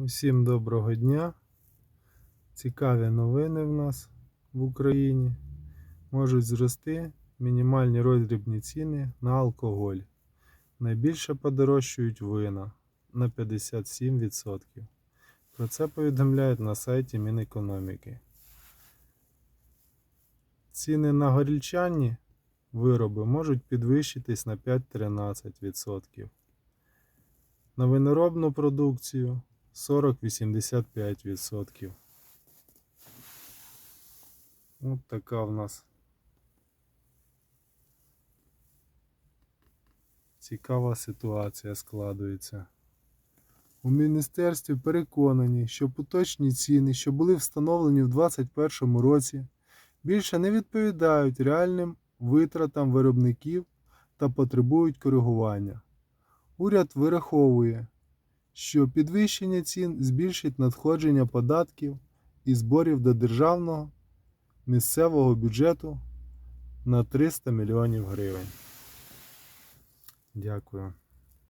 Усім доброго дня. Цікаві новини в нас в Україні. Можуть зрости мінімальні роздрібні ціни на алкоголь. Найбільше подорожчують вина на 57%. Про це повідомляють на сайті Мінекономіки. Ціни на горільчані вироби можуть підвищитись на 5-13%. На виноробну продукцію 40-85%. От така в нас цікава ситуація складується. У міністерстві переконані, що поточні ціни, що були встановлені в 2021 році, більше не відповідають реальним витратам виробників та потребують коригування. Уряд вираховує, що підвищення цін збільшить надходження податків і зборів до державного місцевого бюджету на 300 мільйонів гривень. Дякую.